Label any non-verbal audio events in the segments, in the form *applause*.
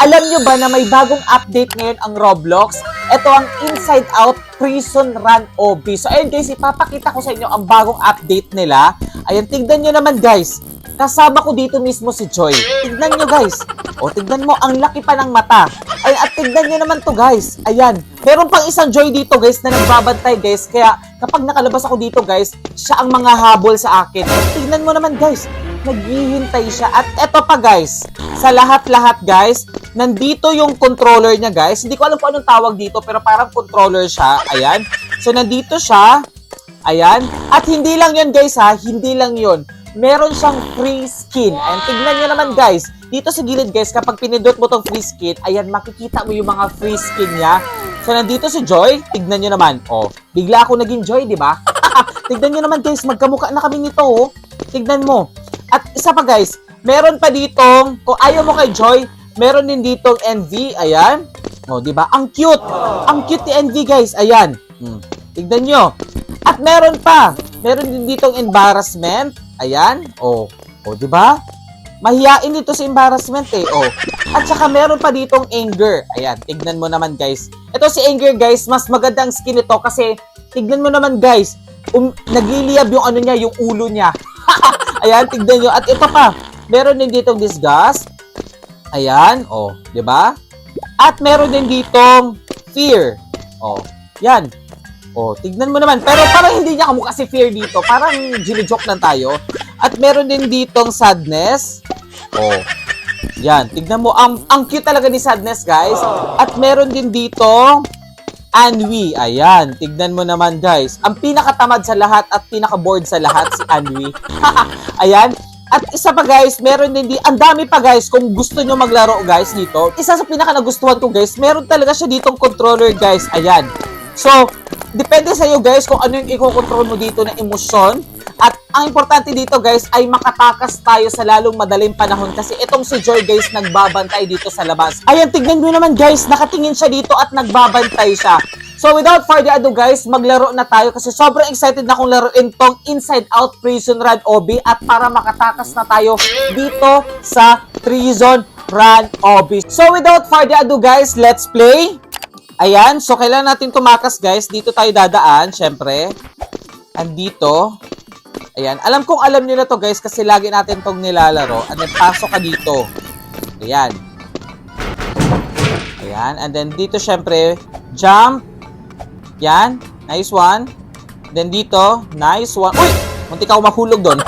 Alam nyo ba na may bagong update ngayon ang Roblox? Ito ang Inside Out Prison Run OB. So ayun guys, ipapakita ko sa inyo ang bagong update nila. Ayan, tignan nyo naman guys. Kasama ko dito mismo si Joy. Tignan nyo guys. O, tignan mo, ang laki pa ng mata. Ay, at tignan nyo naman to guys. Ayan. Meron pang isang Joy dito guys na nagbabantay guys. Kaya kapag nakalabas ako dito guys, siya ang mga habol sa akin. At tignan mo naman guys, naghihintay siya. At eto pa guys, sa lahat-lahat guys, nandito yung controller niya guys. Hindi ko alam kung anong tawag dito, pero parang controller siya. Ayan. So, nandito siya. Ayan. At hindi lang yun guys ha, hindi lang yun. Meron siyang free skin. And tignan nyo naman guys, dito sa gilid guys, kapag pinindot mo tong free skin, ayan, makikita mo yung mga free skin niya. So, nandito si Joy, tignan nyo naman. Oh, bigla ako naging Joy, di ba? *laughs* tignan nyo naman guys, magkamukha na kami nito, oh. Tignan mo. At isa pa guys, meron pa ditong, kung ayaw mo kay Joy, meron din ditong NV, ayan. Oh, di ba? Ang cute. Ang cute ni NV guys, ayan. Hmm. Tignan nyo. At meron pa, meron din ditong embarrassment, ayan. Oh, oh, di ba? Mahiyain dito sa embarrassment eh. Oh. At saka meron pa ditong anger. Ayan, tignan mo naman guys. Ito si anger guys, mas magandang skin ito kasi tignan mo naman guys, um, nagliliyab yung ano niya, yung ulo niya. *laughs* Ayan, tignan nyo. At ito pa, meron din ditong disgust. Ayan, oh, di ba? At meron din ditong fear. Oh, yan. Oh, tignan mo naman. Pero parang hindi niya kamukha si Fear dito. Parang joke lang tayo. At meron din ditong sadness. Oh. Yan, tignan mo. Ang, ang cute talaga ni Sadness, guys. At meron din dito Anwi. Ayan, tignan mo naman, guys. Ang pinakatamad sa lahat at pinaka-bored sa lahat si Anwi. *laughs* Ayan. At isa pa guys, meron din di, ang dami pa guys, kung gusto nyo maglaro guys dito. Isa sa pinaka nagustuhan ko guys, meron talaga siya ditong controller guys. Ayan. So, depende sa iyo guys kung ano yung i-control mo dito na emosyon. At ang importante dito guys ay makatakas tayo sa lalong madaling panahon kasi itong si Joy guys nagbabantay dito sa labas. Ayan, tignan nyo naman guys, nakatingin siya dito at nagbabantay siya. So without further ado guys, maglaro na tayo kasi sobrang excited na akong laruin tong Inside Out Prison Run OB at para makatakas na tayo dito sa Prison Run OB. So without further ado guys, let's play! Ayan, so kailangan natin tumakas guys. Dito tayo dadaan, syempre. Andito. Ayan, alam kong alam nyo na to guys kasi lagi natin tong nilalaro. And then pasok ka dito. Ayan. Ayan, and then dito syempre, jump. Yan, nice one. Then dito, nice one. Uy! Munti ka mahulog doon.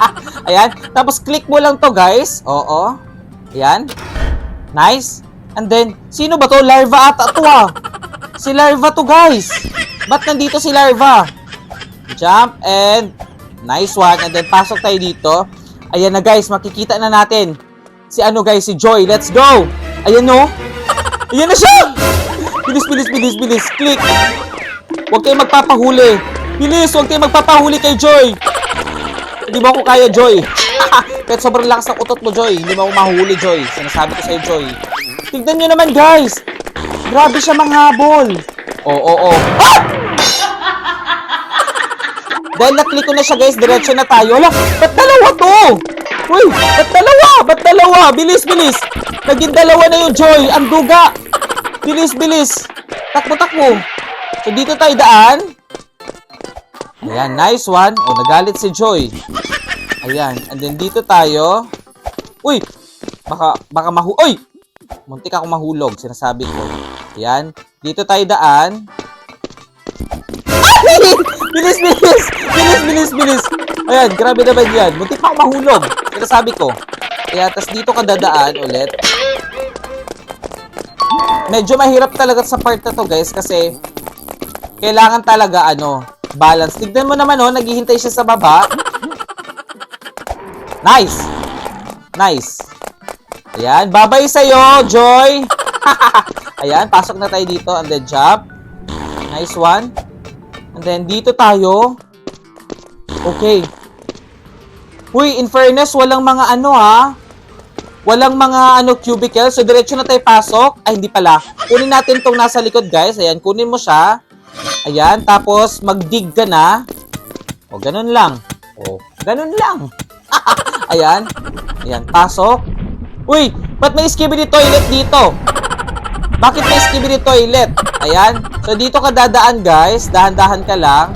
*laughs* Ayan, tapos click mo lang to guys. Oo. Ayan. Nice. And then, sino ba to? Larva ata to ah. Si Larva to guys. Ba't nandito si Larva? Jump and nice one. And then pasok tayo dito. Ayan na guys, makikita na natin. Si ano guys, si Joy. Let's go! Ayan no. Ayan na siya! Bilis, bilis, bilis, bilis. Click. Huwag kayong magpapahuli. Bilis, huwag kayong magpapahuli kay Joy. Hindi mo ako kaya, Joy. *laughs* Kahit sobrang lakas ng utot mo, Joy. Hindi mo ako mahuli, Joy. Sinasabi ko sa'yo, Joy. Tignan nyo naman, guys. Grabe siya manghabol. Oo, oo, oo. Ah! Dahil na-click ko na siya, guys, diretso na tayo. Hala, ba't dalawa to? Uy, ba't dalawa? Ba't dalawa? Bilis, bilis. Naging dalawa na yung Joy. Ang duga. Bilis, bilis. Takbo, takbo. So, dito tayo daan. Ayan, nice one. O, nagalit si Joy. Ayan, and then dito tayo. Uy, baka, baka mahu... Uy! Muntik ako mahulog, sinasabi ko. Ayan, dito tayo daan. Bilis, bilis! Bilis, bilis, bilis! Ayan, grabe naman yan. Muntik pa ako mahulog. Sinasabi ko. Kaya, tas dito ka dadaan ulit. Medyo mahirap talaga sa part na to, guys, kasi kailangan talaga, ano, balance. Tignan mo naman, oh, naghihintay siya sa baba. Nice! Nice. Ayan, babay sa'yo, Joy! *laughs* Ayan, pasok na tayo dito, and then jump. Nice one. And then, dito tayo. Okay. Uy, in fairness, walang mga ano, ha? Walang mga ano cubicle. So, diretso na tayo pasok. Ay, hindi pala. Kunin natin tong nasa likod, guys. Ayan, kunin mo siya. Ayan, tapos mag-dig ka na. O, ganun lang. O, ganun lang. *laughs* Ayan. Ayan, pasok. Uy, ba't may skibidi toilet dito? Bakit may skibidi toilet? Ayan. So, dito ka dadaan, guys. Dahan-dahan ka lang.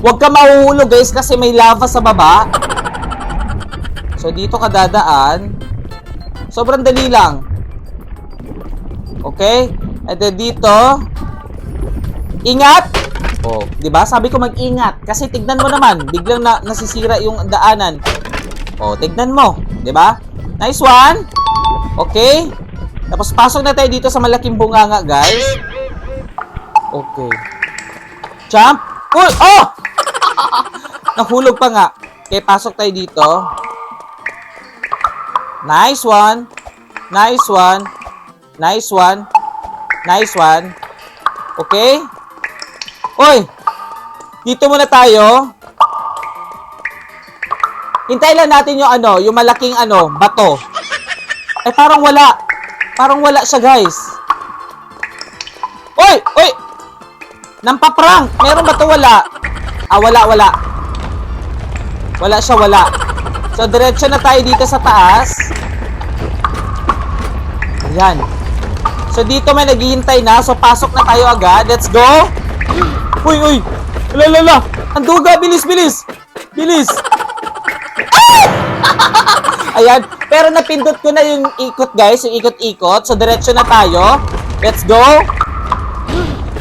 Huwag ka mahuhulog, guys, kasi may lava sa baba. So, dito ka dadaan. Sobrang dali lang. Okay? And then dito, ingat! Oh, 'di ba? Sabi ko mag-ingat kasi tignan mo naman, biglang na nasisira yung daanan. Oh, tignan mo, 'di ba? Nice one. Okay? Tapos pasok na tayo dito sa malaking bunganga, guys. Okay. Jump. Uy! Oh! *laughs* Nahulog pa nga. Okay, pasok tayo dito. Nice one. Nice one. Nice one. Nice one. Okay? Oy! Dito muna tayo. Hintay lang natin yung ano, yung malaking ano, bato. Eh parang wala. Parang wala siya, guys. Oy! Oy! Nampaprank! Meron ba to wala? Ah, wala, wala. Wala siya, wala. So, diretso na tayo dito sa taas. Ayan. So, dito may naghihintay na. So, pasok na tayo agad. Let's go! Uy, uy! Lalala! Ang duga! Bilis, bilis! Bilis! Ayan. Pero napindot ko na yung ikot, guys. Yung ikot-ikot. So, diretso na tayo. Let's go!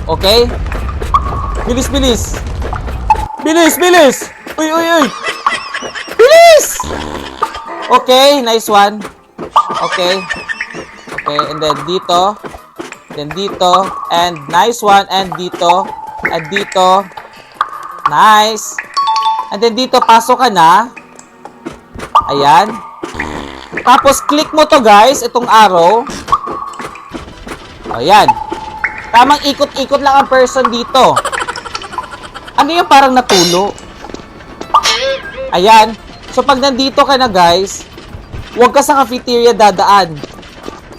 Okay? Bilis, bilis! Bilis, bilis! Uy, uy, uy! Bilis! Okay, nice one. Okay. Okay, and then dito. Then dito. And nice one. And dito. And dito. Nice. And then dito, pasok ka na. Ayan. Tapos, click mo to guys, itong arrow. Ayan. Tamang ikot-ikot lang ang person dito. Ano yung parang natulo? Ayan. So, pag nandito ka na, guys, huwag ka sa cafeteria dadaan.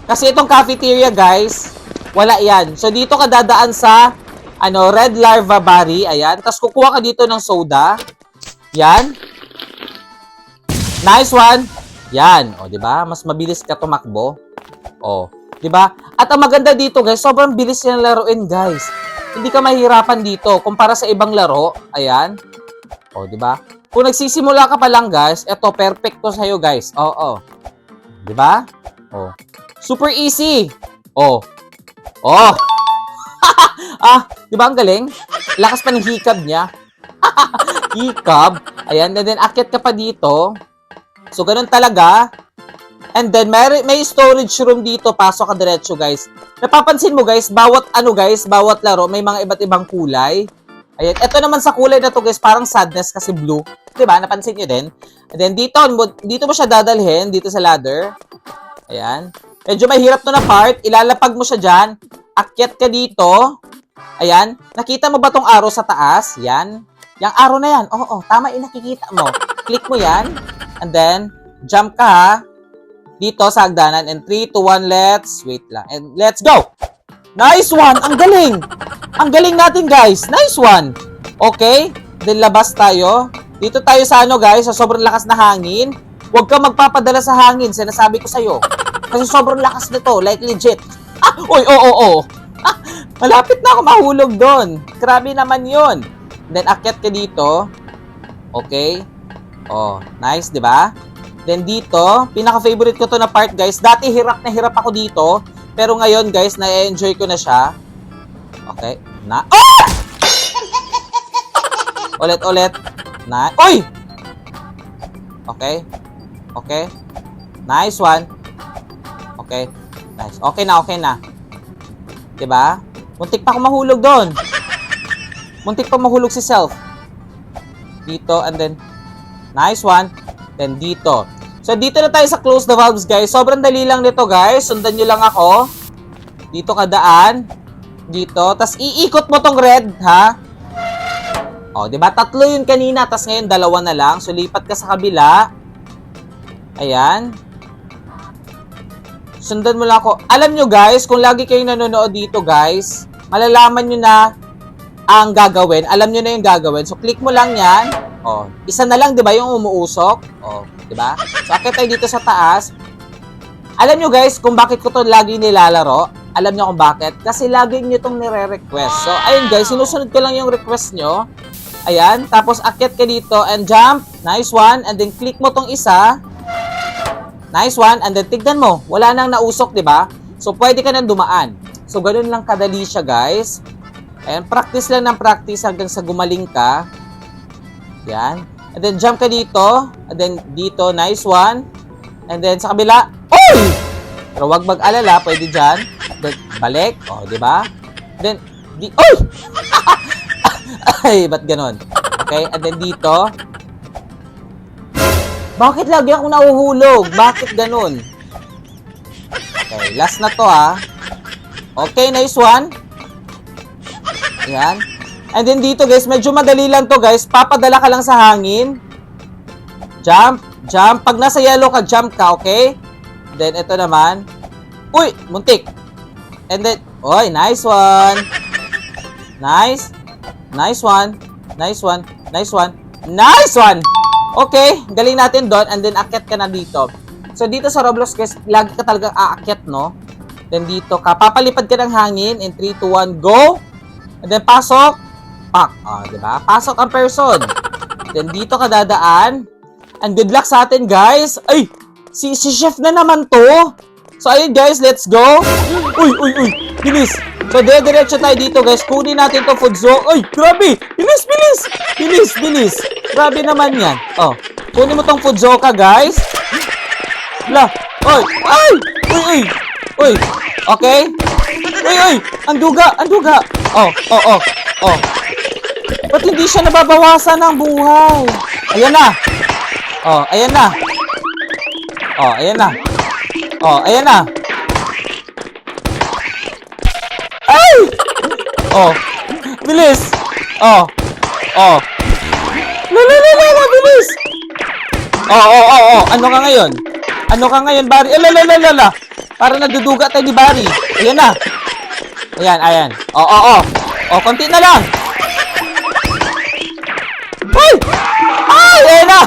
Kasi itong cafeteria, guys, wala yan. So, dito ka dadaan sa, ano, red larva berry. Ayan. Tapos, kukuha ka dito ng soda. Yan. Nice one. Yan. O, di ba? Mas mabilis ka tumakbo. O, di ba? At ang maganda dito, guys, sobrang bilis yung laruin, guys. Hindi ka mahirapan dito kumpara sa ibang laro. Ayan. O, di ba? Kung nagsisimula ka pa lang, guys, eto, perfect to sa'yo, guys. Oo. Di ba? O. Super easy. O. Oh. *laughs* ah, di ba ang galing? Lakas pa ng hikab niya. *laughs* hikab. Ayan, and then akyat ka pa dito. So, ganun talaga. And then, may, may storage room dito. Pasok ka diretso, guys. Napapansin mo, guys, bawat ano, guys, bawat laro, may mga iba't ibang kulay. Ayan. Ito naman sa kulay na to, guys, parang sadness kasi blue. ba Napansin nyo din? And then, dito, dito mo siya dadalhin, dito sa ladder. Ayan. Medyo mahirap to na part. Ilalapag mo siya dyan. Akyat ka dito. Ayan. Nakita mo ba tong arrow sa taas? Yan. Yang arrow na yan. Oo, tama yung nakikita mo. Click mo yan. And then, jump ka ha. Dito sa hagdanan. And 3, 2, 1, let's... Wait lang. And let's go! Nice one! Ang galing! Ang galing natin, guys. Nice one! Okay. Then, labas tayo. Dito tayo sa ano, guys. Sa sobrang lakas na hangin. Huwag ka magpapadala sa hangin. Sinasabi ko sa'yo. Kasi sobrang lakas nito. Like, legit. Ah! Uy, oo, oo, oo. Ah, malapit na ako mahulog doon. Grabe naman yon. Then, akyat ka dito. Okay. Oh, nice, di ba? Then dito, pinaka-favorite ko to na part, guys. Dati hirap na hirap ako dito. Pero ngayon, guys, na-enjoy ko na siya. Okay. Na... Oh! *laughs* ulit, ulit. Na... Uy! Okay. Okay. Nice one. Okay. Nice. Okay na, okay na. 'Di ba? Muntik pa ako mahulog doon. Muntik pa mahulog si self. Dito and then nice one. Then dito. So dito na tayo sa close the valves, guys. Sobrang dali lang nito, guys. Sundan niyo lang ako. Dito ka daan. Dito. Tapos iikot mo tong red, ha? O, di ba? Tatlo yun kanina, tapos ngayon dalawa na lang. So lipat ka sa kabila. Ayan. Sundan mo lang ako. Alam nyo guys, kung lagi kayong nanonood dito guys, malalaman nyo na ang gagawin. Alam nyo na yung gagawin. So click mo lang yan. Oh, isa na lang 'di ba yung umuusok? Oh, 'di ba? So akit tayo dito sa taas. Alam nyo guys kung bakit ko to lagi nilalaro? Alam nyo kung bakit? Kasi lagi nyo itong nire-request. So, ayun guys, sinusunod ko lang yung request nyo. Ayan, tapos akyat ka dito and jump. Nice one. And then click mo tong isa. Nice one. And then tignan mo, wala nang nausok, di ba? So, pwede ka nang dumaan. So, ganun lang kadali siya, guys. Ayan, practice lang ng practice hanggang sa gumaling ka. Yan. And then, jump ka dito. And then, dito, nice one. And then, sa kabila, Oy! Pero wag mag-alala, pwede dyan. Then, balik. O, di ba? Then, di, Oy! *laughs* Ay, ba't ganon? Okay, and then dito. Bakit lagi ako nahuhulog? Bakit ganon? Okay, last na to ha. Okay, nice one. Yan. And then dito guys, medyo madali lang to guys. Papadala ka lang sa hangin. Jump, jump. Pag nasa yellow ka, jump ka, okay? Then ito naman. Uy, muntik. And then, oy, nice one. Nice. Nice one. Nice one. Nice one. Nice one! Okay, galing natin doon and then akyat ka na dito. So dito sa Roblox guys, lagi ka talagang aakyat, no? Then dito ka, papalipad ka ng hangin in 3, 2, 1, go! And then pasok, pak. Ah, di ba? Pasok ang person. Then dito ka dadaan. And good luck sa atin, guys. Ay, si, si chef na naman to. So ayun guys, let's go. Uy, uy, uy. Bilis. So dire-diretso tayo dito guys. Kunin natin to food zone. Uy, grabe. Bilis, bilis. Bilis, bilis. Grabe naman yan. Oh, kunin mo tong food zone ka guys. La. Uy, ay. Uy, uy. Uy. Okay. Uy, uy. Ang duga, ang duga. Oh, oh, oh. Oh. Ba't hindi siya nababawasan ng buhay? Ayan na. Oh, ayan na. Oh, ayan na. Oh, ayan na. Ay! Oh. Bilis. Oh. Oh. La la la la, la bilis. Oh, oh, oh, oh. Ano ka ngayon? Ano ka ngayon, Barry? Eh, Para naduduga tayo ni Barry. Ayan na. Ayan, ayan. Oh, oh, oh. Oh, konti na lang. Ay! Ay, ayan na.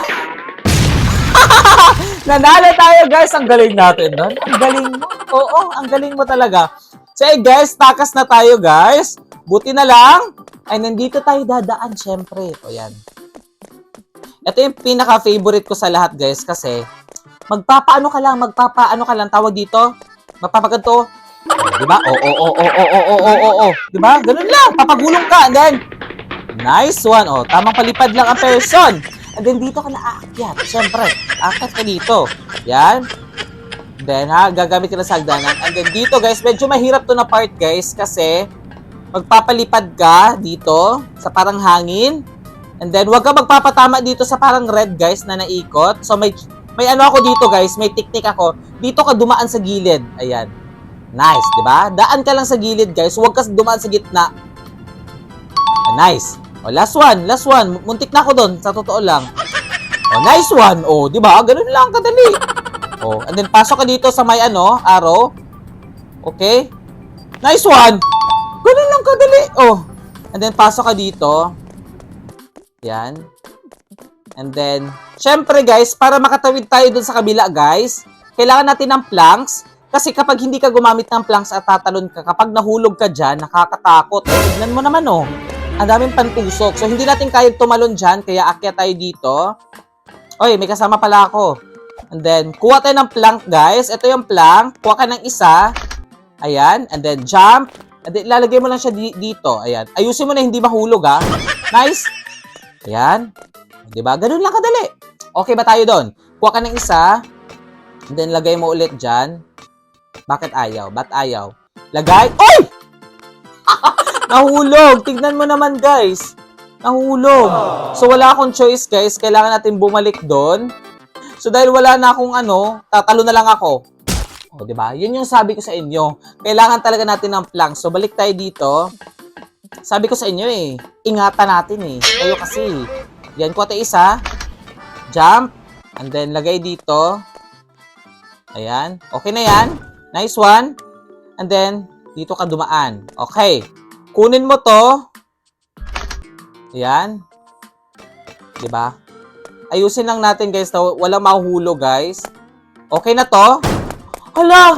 *laughs* Nanalo tayo guys, ang galing natin doon. Ang galing mo. Oo, ang galing mo talaga. So eh, guys, takas na tayo guys. Buti na lang. Ay, nandito tayo dadaan syempre. O yan. Ito yung pinaka-favorite ko sa lahat guys kasi magpapaano ka lang, magpapaano ka lang tawag dito. Magpapaganto. Oh, di ba? Oo, oo, oo, oo, oo, oo, oo, oo. Di ba? Ganun lang. Papagulong ka. And then, nice one. Oh, tamang palipad lang ang person. And then dito ka na aakyat. Siyempre, aakyat ka dito. Yan. Then ha, gagamit ka ng sagdanan. And then dito guys, medyo mahirap to na part guys kasi magpapalipad ka dito sa parang hangin. And then wag ka magpapatama dito sa parang red guys na naikot. So may may ano ako dito guys, may technique ako. Dito ka dumaan sa gilid. Ayan. Nice, 'di ba? Daan ka lang sa gilid guys, huwag ka dumaan sa gitna. Ah, nice. Oh, last one, last one. Muntik na ako doon, sa totoo lang. Oh, nice one. Oh, 'di ba? Ganun lang kadali. Oh, and then pasok ka dito sa may ano, arrow. Okay? Nice one. Ganun lang kadali. Oh. And then pasok ka dito. Yan. And then, syempre guys, para makatawid tayo dun sa kabila guys, kailangan natin ng planks. Kasi kapag hindi ka gumamit ng planks at tatalon ka, kapag nahulog ka dyan, nakakatakot. Eh, tignan mo naman oh. Ang daming pantusok. So, hindi natin kaya tumalon dyan, kaya akyat tayo dito. Oy, may kasama pala ako. And then, kuha tayo ng plank, guys. Ito yung plank. Kuha ka ng isa. Ayan. And then, jump. And then, ilalagay mo lang siya di- dito. Ayan. Ayusin mo na hindi mahulog, ha. Nice. Ayan. Diba? Ganun lang kadali. Okay ba tayo doon? Kuha ka ng isa. Then, lagay mo ulit dyan. Bakit ayaw? Ba't ayaw? Lagay. Oy! *laughs* Nahulog. Tignan mo naman, guys. Nahulog. So, wala akong choice, guys. Kailangan natin bumalik doon. So, dahil wala na akong ano, tatalo na lang ako. O, di ba? Yun yung sabi ko sa inyo. Kailangan talaga natin ng plank. So, balik tayo dito. Sabi ko sa inyo eh, ingatan natin eh. Kayo kasi. Yan, kuha tayo isa. Jump. And then, lagay dito. Ayan. Okay na yan. Nice one. And then, dito ka dumaan. Okay. Kunin mo to. Ayan. ba? Ayusin lang natin guys na walang mahuhulog guys. Okay na to? Hala!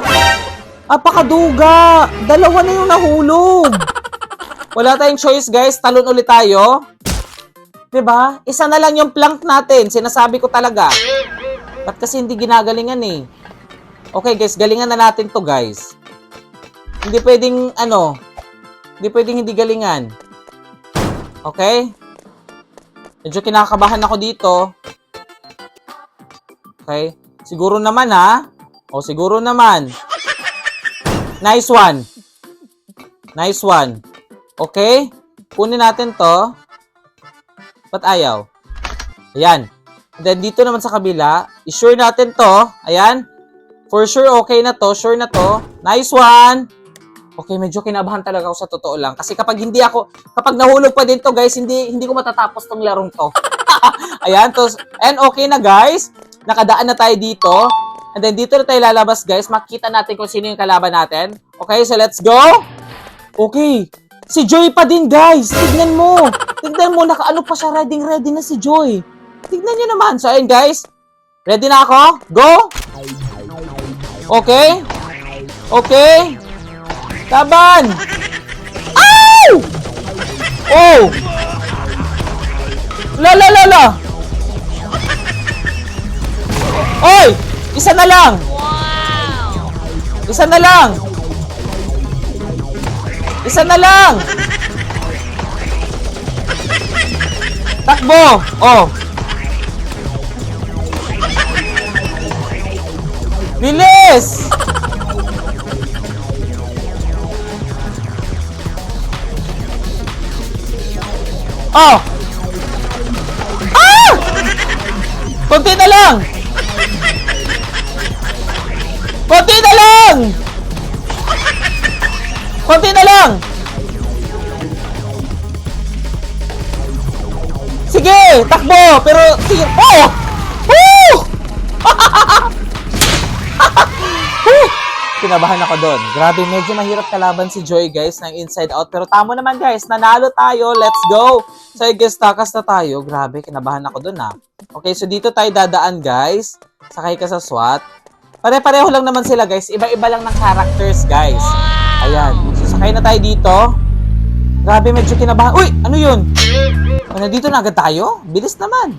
Apakaduga! Dalawa na yung nahulog! Wala tayong choice guys, talon ulit tayo. Ba? Isa na lang yung plank natin, sinasabi ko talaga. Ba't kasi hindi ginagalingan eh? Okay guys, galingan na natin to guys. Hindi pwedeng ano, hindi pwedeng hindi galingan. Okay? Medyo kinakabahan ako dito. Okay? Siguro naman ha? O siguro naman. Nice one. Nice one. Okay? Kunin natin to. Ba't ayaw? Ayan. And then dito naman sa kabila, i-sure natin to. Ayan. For sure, okay na to. Sure na to. Nice one. Okay, medyo kinabahan talaga ako sa totoo lang. Kasi kapag hindi ako, kapag nahulog pa din to, guys, hindi hindi ko matatapos tong larong to. *laughs* Ayan, to, and okay na, guys. Nakadaan na tayo dito. And then dito na tayo lalabas, guys. Makita natin kung sino yung kalaban natin. Okay, so let's go. Okay. Si Joy pa din, guys. Tignan mo. Tignan mo, nakaano pa siya. Ready, ready na si Joy. Tignan nyo naman. So, ayun, guys. Ready na ako? Go! Okay? Okay? Laban! Ow! Oh! La la la la! Oy! Isa na lang! Isa na lang! Isa na lang! Takbo! Oh! Bilis! Oh! Ah! Konti na lang! Konti na lang! Sige! Takbo! Pero, sige! Oh! *laughs* Woo! Kinabahan ako doon. Grabe, medyo mahirap kalaban si Joy, guys, ng inside out. Pero tamo naman, guys. Nanalo tayo. Let's go! So, I guess, takas na tayo. Grabe, kinabahan ako doon, ha. Okay, so dito tayo dadaan, guys. Sakay ka sa SWAT. Pare-pareho lang naman sila, guys. Iba-iba lang ng characters, guys. Ayan. Sakay na tayo dito. Grabe, medyo kinabahan. Uy! Ano yun? O, nandito na agad tayo? Bilis naman.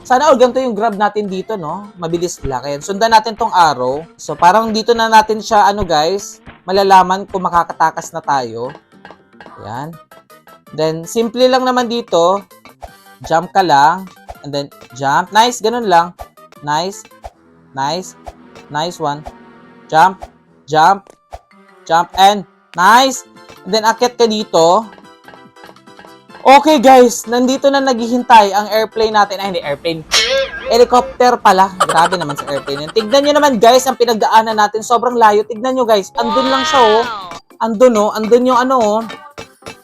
Sana all ganito yung grab natin dito, no? Mabilis lang. Kaya sundan natin tong arrow. So, parang dito na natin siya, ano guys, malalaman kung makakatakas na tayo. Ayan. Then, simple lang naman dito. Jump ka lang. And then, jump. Nice, ganun lang. Nice. Nice. Nice one. Jump. Jump. Jump. And, nice. And then, akit ka dito. Okay guys, nandito na naghihintay ang airplane natin. Ay, hindi airplane. Helicopter pala. Grabe naman sa airplane yun. Tignan nyo naman guys, ang pinagdaanan natin. Sobrang layo. Tignan nyo guys. Andun lang siya oh. Andun oh. Andun yung ano oh.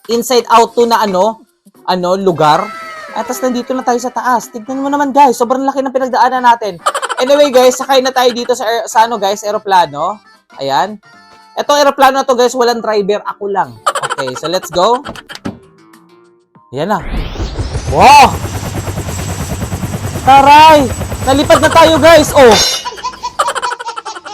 Inside out to na ano. Ano, lugar. At tas nandito na tayo sa taas. Tignan mo naman guys. Sobrang laki ng pinagdaanan natin. Anyway guys, sakay na tayo dito sa, sa ano guys, aeroplano. Ayan. Etong aeroplano na to guys, walang driver. Ako lang. Okay, so let's go. Yan na. Wow! Taray! Nalipad na tayo guys! Oh!